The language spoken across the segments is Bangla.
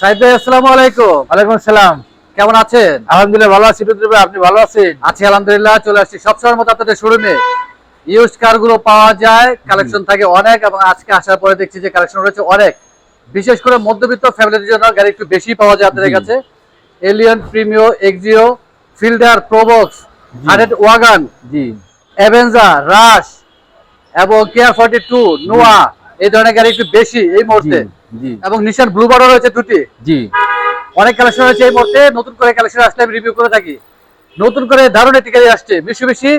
সাইদ ভাই আসসালামু আলাইকুম। ওয়ালাইকুম আসসালাম। কেমন আছেন? আলহামদুলিল্লাহ ভালো আছি রুদ্র ভাই আপনি ভালো আছেন? আছি আলহামদুলিল্লাহ চলে আসছি। সবসময়ের মতো আপনাদের শোরুমে। ইউজ কারগুলো পাওয়া যায় কালেকশন থাকে অনেক এবং আজকে আসার পরে দেখছি যে কালেকশন রয়েছে অনেক। বিশেষ করে মধ্যবিত্ত ফ্যামিলির জন্য গাড়ি একটু বেশি পাওয়া যায় আপনাদের কাছে। Allion Premio Axio Fielder Probox hundred wagon G. Avanza Rush এবং কেয়ার ফর্টি টু নোয়া এই ধরনের গাড়ি একটু বেশি এই মুহূর্তে। এবং নিশান ব্লু ব্লুবারও রয়েছে দুটি। জি। অনেক কালেকশন হয়েছে এই মুহূর্তে। নতুন করে কালেকশন আসলে আমি রিভিউ করে থাকি। নতুন করে দারুণ একটি গাড়ি আসছে। বেশি বেশি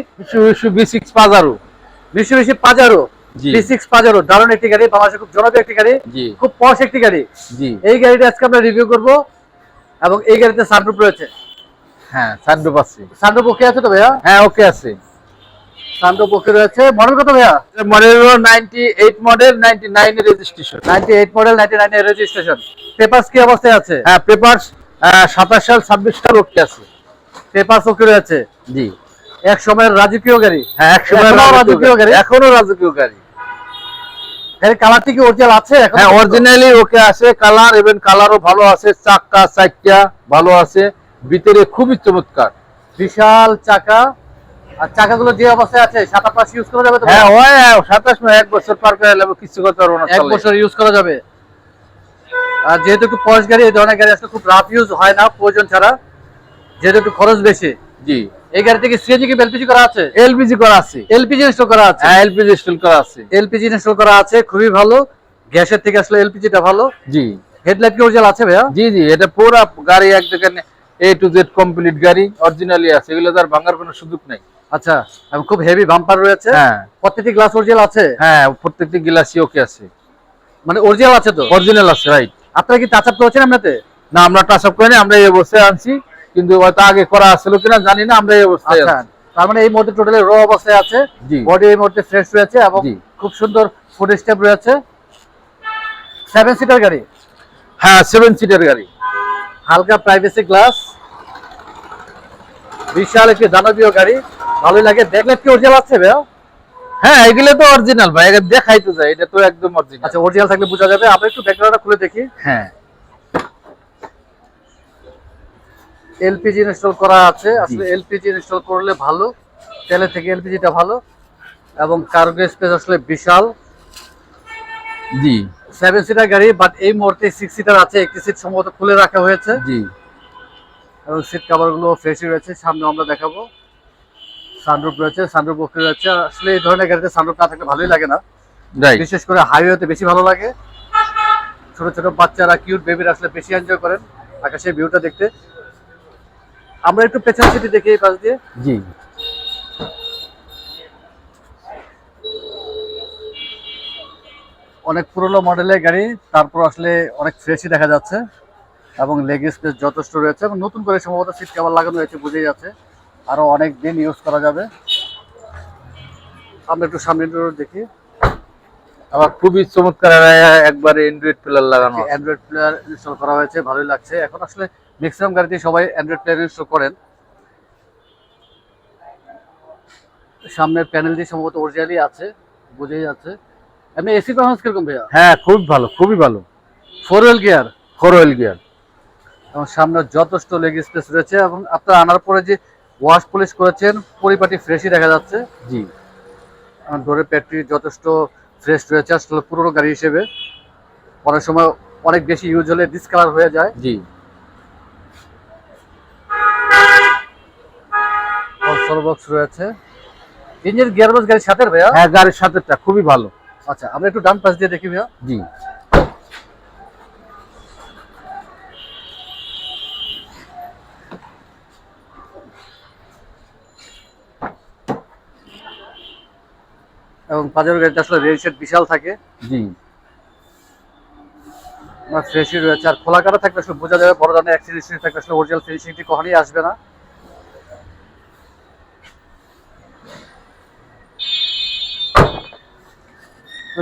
বি সিক্স পাজারো বেশি বেশি পাজারো বি সিক্স পাজারো দারুণ একটি গাড়ি বাংলাদেশে খুব জনপ্রিয় একটি গাড়ি। খুব পশ একটি গাড়ি। জি। এই গাড়িটা আজকে আমরা রিভিউ করব। এবং এই গাড়িতে সানরুফ রয়েছে। হ্যাঁ সানরুফ আছে। সানরুফ ওকে আছে তো ভাইয়া? হ্যাঁ ওকে আছে। সানরুফ ওকে রয়েছে। মডেল কত ভাইয়া? মডেল হলো ninety eight model ninety nine registration ninety eight model ninety nine এর রেজিস্ট্রেশন পেপারস কি অবস্থায় আছে? হ্যাঁ সাল ছাব্বিশ সাল ওকে আছে। পেপারস ওকে রয়েছে? জি। এক সময়ের রাজকীয় গাড়ি? হ্যাঁ একশো এখনও রাজকীয় গাড়ি? এখনও রাজকীয় গাড়ি। গাড়ির কালারটি কি অরিজিনাল আছে? হ্যাঁ অরিজিনালি ওকে আছে। কালার এবং কালারও ভালো আছে। চাক্কা চাক্কা ভালো আছে। ভিতরে খুবই চমৎকার। বিশাল চাকা। আর চাকাগুলো যে অবস্থায় আছে সাত আট মাস ইউজ করা যাবে তো? হ্যাঁ ওই সাতাশ মাস এক বছর পার করে কিছু করতে পারব না এক বছর ইউজ করা যাবে। আর যেহেতু একটু পশ গাড়ি এই ধরনের গাড়ি আসলে খুব রাফ ইউজ হয় না প্রয়োজন ছাড়া। যেহেতু একটু খরচ বেশি। জি। এই গাড়িতে কি সিএনজি কি এলপিজি করা আছে? এলপিজি করা আছে। এলপিজি ইনস্টল করা আছে? হ্যাঁ এলপিজি ইনস্টল করা আছে। এলপিজি ইনস্টল করা আছে খুবই ভালো। গ্যাসের থেকে আসলে এলপিজিটা ভালো। জি। হেডলাইট কি অরিজিনাল আছে ভাইয়া? জি জি এটা পুরো গাড়ি এক দেখেন এ টু জেড কমপ্লিট গাড়ি অরিজিনালি আছে। এগুলো তার ভাঙার কোনো সুযোগ নাই। আচ্ছা খুব হেভি বাম্পার রয়েছে। হ্যাঁ। প্রত্যেকটি গ্লাস অরিজিনাল আছে? হ্যাঁ প্রত্যেকটি গ্লাসই ওকে আছে। মানে অরিজিনাল আছে তো? অরিজিনাল আছে রাইট আপনারা কি টাচ আপ করেছেন আপনাতে? না আমরা টাচ আপ করিনি আমরা এই অবস্থায় আনছি। কিন্তু হয়তো আগে করা আসছিল কিনা জানি না আমরা এই অবস্থায় আচ্ছা আছি। তার মানে এই মুহূর্তে টোটালি র অবস্থায় আছে। জি। বডি এই মুহূর্তে ফ্রেশ রয়েছে এবং খুব সুন্দর ফুড স্টেপ রয়েছে। সেভেন সিটার গাড়ি? হ্যাঁ সেভেন সিটার গাড়ি। হালকা প্রাইভেসি গ্লাস বিশাল একটি দানবীয় গাড়ি। ভালোই লাগে। দেখলে কি অরিজিনাল আছে ভাই হ্যাঁ এগুলো তো অরিজিনাল ভাই এগুলো দেখাই তো যায় এটা তো একদম অরিজিনাল আচ্ছা অরিজিনাল থাকলে বোঝা যাবে। আমরা একটু ব্যাকগ্রাউন্ডটা খুলে দেখি। হ্যাঁ। এলপিজি ইনস্টল করা আছে। আসলে এলপিজি ইনস্টল করলে ভালো। তেলের থেকে এলপিজিটা ভালো। এবং কার্গো স্পেস আসলে বিশাল। জি। সেভেন সিটার গাড়ি বাট এই মুহূর্তে সিক্স সিটার আছে। একটি সিট সম্ভবত খুলে রাখা হয়েছে। জি। এবং সিট কাভারগুলো ফ্রেশই রয়েছে। সামনে আমরা দেখাবো। সানরুফ রয়েছে সানরুফ ওকে রয়েছে। আসলে এই ধরনের গাড়িতে সানরুফ না থাকলে ভালোই লাগে না। বিশেষ করে হাইওয়েতে বেশি ভালো লাগে। ছোট ছোট বাচ্চারা কিউট বেবির আসলে বেশি এনজয় করেন আকাশের ভিউটা দেখতে। আমরা একটু পেছন সিটি দেখি এই পাশ দিয়ে। জি। অনেক পুরনো মডেলের গাড়ি তারপর আসলে অনেক ফ্রেশই দেখা যাচ্ছে। এবং লেগ স্পেস যথেষ্ট রয়েছে এবং নতুন করে সম্ভবত সিট কভার লাগানো হয়েছে বুঝেই যাচ্ছে। আরও অনেক দিন ইউজ করা যাবে। আমরা একটু সামনে দেখি। আবার খুবই চমৎকার একবারে অ্যান্ড্রয়েড প্লেয়ার লাগানো। অ্যান্ড্রয়েড প্লেয়ার ইনস্টল করা হয়েছে ভালোই লাগছে। এখন আসলে ম্যাক্সিমাম গাড়িতে সবাই অ্যান্ড্রয়েড প্লেয়ার ইনস্টল করেন। সামনের প্যানেলটি সম্ভবত অরিজিনালি আছে বুঝেই যাচ্ছে। এমনি এসি পারফরমেন্স কীরকম ভাইয়া? হ্যাঁ খুব ভালো খুবই ভালো। Four wheel gear four wheel gear এবং সামনে যথেষ্ট লেগ স্পেস রয়েছে এবং আপনার আনার পরে যে ওয়াশ পলিশ করেছেন পরিপাটি ফ্রেশই দেখা যাচ্ছে। জি। আমার প্যাটটি যথেষ্ট ফ্রেশ রয়েছে আসলে পুরোনো গাড়ি হিসেবে। অনেক সময় অনেক বেশি ইউজ হলে ডিসকালার হয়ে যায়। জি। বক্স রয়েছে। ইঞ্জিন গিয়ারবক্স গাড়ির সাথে ভাইয়া? হ্যাঁ গাড়ির সাথেটা খুবই ভালো। আচ্ছা আমরা একটু ডান পাশ দিয়ে দেখি ভাইয়া। জি। এবং পাজারো গাড়িতে আসলে রেল শেড বিশাল থাকে। জি। আমার ফ্রেশই রয়েছে। আর খোলা কাটা থাকলে আসলে বোঝা যাবে বড় ধরনের অ্যাক্সিডেন্ট থাকলে আসলে অরিজিনাল ফিনিশিংটি কখনই আসবে না।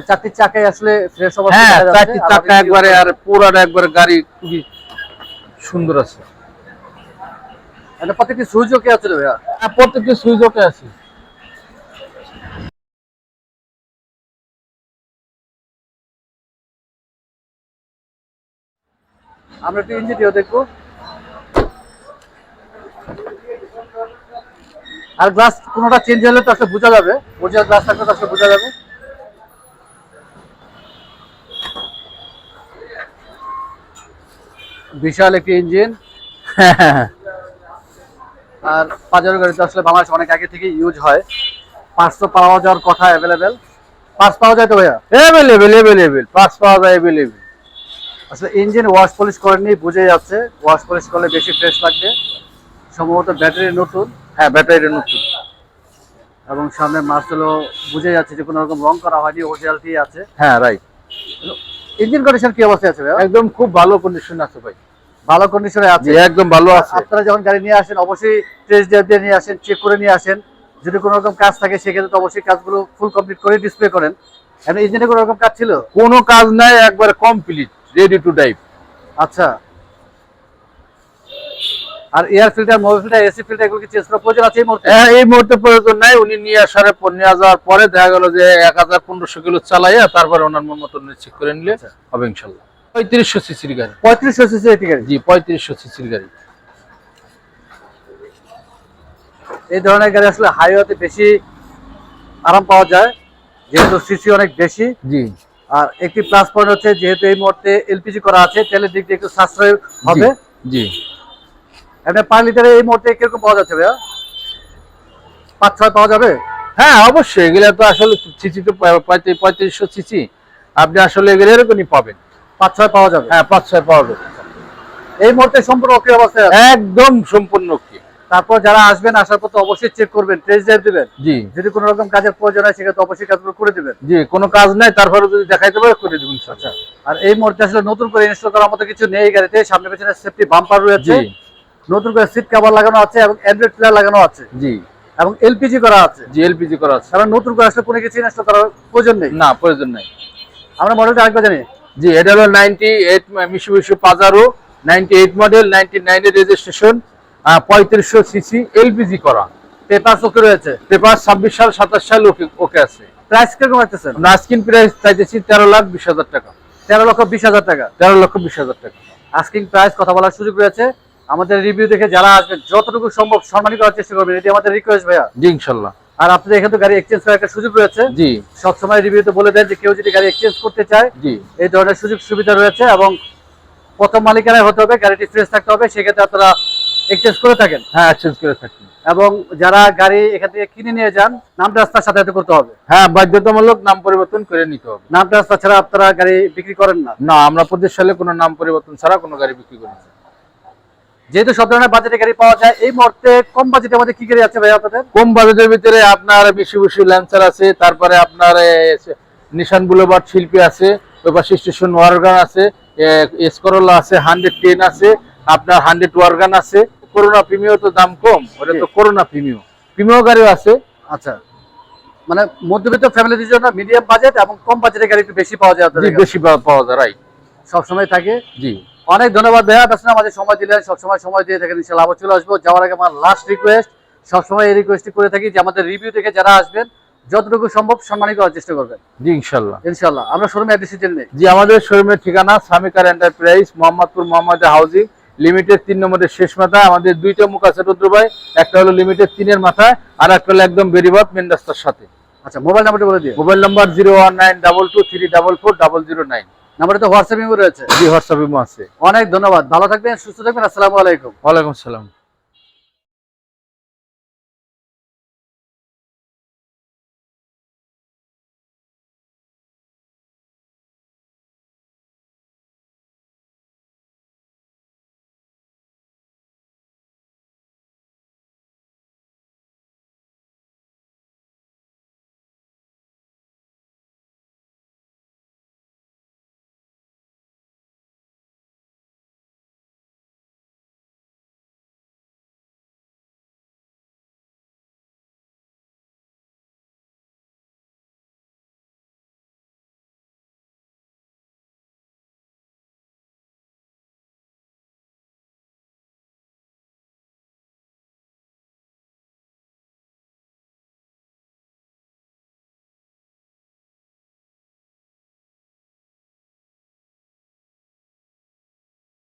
চারটি চাকাই আসলে ফ্রেশ অবস্থায় হ্যাঁ চারটি চাকা একবারে আর পুরাটা একবারে গাড়ি খুবই সুন্দর আছে। এটা প্রত্যেকটি ওকে আছে ভাইয়া? হ্যাঁ প্রত্যেকটি ওকে আছে। আমরা একটু ইঞ্জিনটিও দেখব। আর গ্লাস কোনোটা চেঞ্জ হলে তো আসলে বোঝা যাবে। বোঝার গ্লাস থাকলে তো আসলে বোঝা যাবে। বিশাল একটি ইঞ্জিন আর পাজারো গাড়ি তো আসলে বাংলাদেশ অনেক আগে থেকে ইউজ হয়। পাঁচ তো পাওয়া যাওয়ার কথা অ্যাভেলেবেল পাঁচ পাওয়া যায় তো ভাইয়া? অ্যাভেলেবেল অ্যাভেলেবেল পাঁচ পাওয়া যায় অ্যাভেলেবেল আসলে ইঞ্জিন ওয়াশ পলিশ করেননি বুঝে যাচ্ছে। ওয়াশ পলিশ করলে বেশি ফ্রেশ লাগবে। সম্ভবত ব্যাটারি নতুন। হ্যাঁ ব্যাটারি নতুন। এবং সামনে মার্সেলও বুঝে যাচ্ছে যে কোনো রকম রং করা হয়নি অরিজিনালটি আছে। হ্যাঁ রাইট ইঞ্জিন কন্ডিশন কি অবস্থায় আছে ভাইয়া? একদম খুব ভালো কন্ডিশন আছে ভাই। ভালো কন্ডিশনে আছে? একদম ভালো আছে। আপনারা যখন গাড়ি নিয়ে আসেন অবশ্যই টেস্ট ড্রাইভ দিয়ে নিয়ে আসেন চেক করে নিয়ে আসেন। যদি কোনো রকম কাজ থাকে সেক্ষেত্রে তো অবশ্যই কাজগুলো ফুল কমপ্লিট করে ডিসপ্লে করেন। এখন ইঞ্জিনে কোনো রকম কাজ ছিল? কোনো কাজ নাই একবার কমপ্লিট রেডি টু ড্রাইভ আচ্ছা। আর air filter mobile filter AC filter এগুলো কি চেঞ্জ করার প্রয়োজন আছে এই মুহূর্তে? হ্যাঁ এই মুহূর্তে প্রয়োজন নাই। উনি নিয়ে আসার পর নিয়ে যাওয়ার পরে দেখা গেল যে এক হাজার পনেরোশো কিলো চালাইয়া তারপরে ওনার মন মতন চেক করে নিলে আচ্ছা। হবে ইনশাল্লাহ। পঁয়ত্রিশশো সিসির গাড়ি। পঁয়ত্রিশশো সিসি এটি গাড়ি? জি পঁয়ত্রিশশো সিসির গাড়ি। এই ধরনের গাড়ি আসলে হাইওয়েতে বেশি আরাম পাওয়া যায়। যেহেতু সিসি অনেক বেশি। জি। আর একটি প্লাস পয়েন্ট হচ্ছে যেহেতু এই মুহূর্তে এলপিজি করা আছে তেলের দিক দিয়ে একটু সাশ্রয় হবে। জি এমনি পার লিটারে এই মুহূর্তে কীরকম পাওয়া যাচ্ছে ভাইয়া? পাঁচ ছয় পাওয়া যাবে? হ্যাঁ অবশ্যই। এগুলো তো আসলে সিসি তো পঁয়ত্রিশ পঁয়ত্রিশশো সিসি আপনি আসলে এগুলো এরকমই পাবেন। পাঁচ ছয় পাওয়া যাবে? হ্যাঁ পাঁচ ছয় পাওয়া যাবে। এই মুহূর্তে সম্পূর্ণ অক্ষয় অবস্থায় একদম সম্পূর্ণ কি তারপর যারা আসবেন আসার পর তো অবশ্যই চেক করবেন টেস্ট ড্রাইভ দিবেন। জি। যদি কোনো রকম কাজের প্রয়োজন হয় সেক্ষেত্রে অবশ্যই কাজগুলো করে দিবেন। জি কোনো কাজ নাই তারপরে যদি দেখাইতে পারে করে দেবেন আচ্ছা আর এই মুহূর্তে আসলে নতুন করে ইনস্টল করার মতো কিছু নেই গাড়িতে। সামনে পেছনে সেফটি বাম্পার রয়েছে। নতুন করে সিট কভার লাগানো আছে এবং অ্যান্ড্রয়েড প্লেয়ার লাগানো আছে। জি। এবং এলপিজি করা আছে। জি এলপিজি করা আছে। কারণ নতুন করে আসলে কোনো কিছু ইনস্টল করার প্রয়োজন নেই। না প্রয়োজন নাই। আমরা মডেলটা আরেকবার জানি। জি এটা হলো ninety eight Mitsubishi Pajero ninety eight model ninety নাইনের রেজিস্ট্রেশন পঁয়ত্রিশশো সিসি এলপিজি করা। পেপার চোখে রয়েছে? পেপার ছাব্বিশ সাল সাতাশ সাল ওকে ওকে আছে। প্রাইস কীরকম আমরা আস্কিন প্রাইস চাইতেছি তেরো লাখ বিশ হাজার টাকা। তেরো লক্ষ বিশ হাজার টাকা? তেরো লক্ষ বিশ হাজার টাকা। আস্কিং প্রাইস কথা বলার সুযোগ রয়েছে। আমাদের রিভিউ দেখে যারা আসবেন যতটুকু সম্ভব সম্মানী করার চেষ্টা করবেন। এটি আমাদের রিকোয়েস্ট ভাইয়া। জি ইনশাল্লাহ। আর আপনাদের এখানে তো গাড়ি এক্সচেঞ্জ করার একটা সুযোগ রয়েছে। জি। সবসময় রিভিউতে বলে দেন যে কেউ যদি গাড়ি এক্সচেঞ্জ করতে চায় জি। এই ধরনের সুযোগ সুবিধা রয়েছে এবং প্রথম মালিকানায় হতে হবে গাড়িটি ফ্রেশ থাকতে হবে। সেক্ষেত্রে আপনারা এক্সচেঞ্জ করে থাকেন। হ্যাঁ এক্সচেঞ্জ করে থাকি। এবং যারা গাড়ি এখান থেকে কিনে নিয়ে যান নাম রাস্তার সাথে সাথে করতে হবে। হ্যাঁ বাধ্যতামূলক নাম পরিবর্তন করে নিতে হবে। নাম রাস্তা ছাড়া আপনারা গাড়ি বিক্রি করেন না। না আমরা প্রতি সালে কোনো নাম পরিবর্তন ছাড়া কোনো গাড়ি বিক্রি করি না। যেহেতু সব ধরনের বাজেটে গাড়ি পাওয়া যায় এই মুহূর্তে কম বাজেটের মধ্যে কি গাড়ি আছে ভাই আপনাদের? কম বাজেটের ভিতরে আপনার বেশি বেশি ল্যান্সার আছে তারপরে আপনার নিশান বুলেভার্ড শিল্পী আছে ওই পাশে স্টেশন ওয়ারগান আছে এসকরোলা আছে হান্ড্রেড টেন আছে আপনার হান্ড্রেড ওয়ারগান আছে করোনা প্রিমিও তো দাম কম ওটা তো করোনা প্রিমিও প্রিমিও গাড়িও আছে। আচ্ছা। মানে মধ্যবিত্ত ফ্যামিলিদের জন্য মিডিয়াম বাজেট এবং কম বাজেটের গাড়ি একটু বেশি পাওয়া যায় জি বেশি পাওয়া- পাওয়া যায় রাইট সবসময় থাকে। জি। অনেক ধন্যবাদ ভাইয়া আপনার আমাদের সময় দিলেন। সবসময় সময় দিয়ে থাকেন ইনশাল্লাহ আবার চলে আসব। যাওয়ার আগে আমার লাস্ট রিকোয়েস্ট সবসময় এই রিকোয়েস্টটি করে থাকি যে আমাদের রিভিউ থেকে যারা আসবেন যতটুকু সম্ভব সম্মানী করার চেষ্টা করবেন। জি ইনশাল্লাহ ইনশাল্লাহ আমরা শোরুমে অ্যাড্রেস জেনে জি আমাদের শোরুমের ঠিকানা Samikar enterprise Mohammadpur Mohammad housing limited তিন নম্বরের শেষ মাথায় আমাদের দুইটা মুখ আছে রুদ্র ভাই একটা হলো লিমিটেড তিনের মাথায় আর একটা হলো একদম বেরিবাদ মেন রাস্তার সাথে। আচ্ছা মোবাইল নাম্বারটা বলে দিয়ে mobile number zero one nine double two three double four double zero nine নাম্বারে তো হোয়াটসঅ্যাপ রয়েছে। জি হোয়াটসঅ্যাপ ইমো আছে। অনেক ধন্যবাদ ভালো থাকবেন সুস্থ থাকবেন আসসালামু আলাইকুম। ওয়ালাইকুম আসসালাম।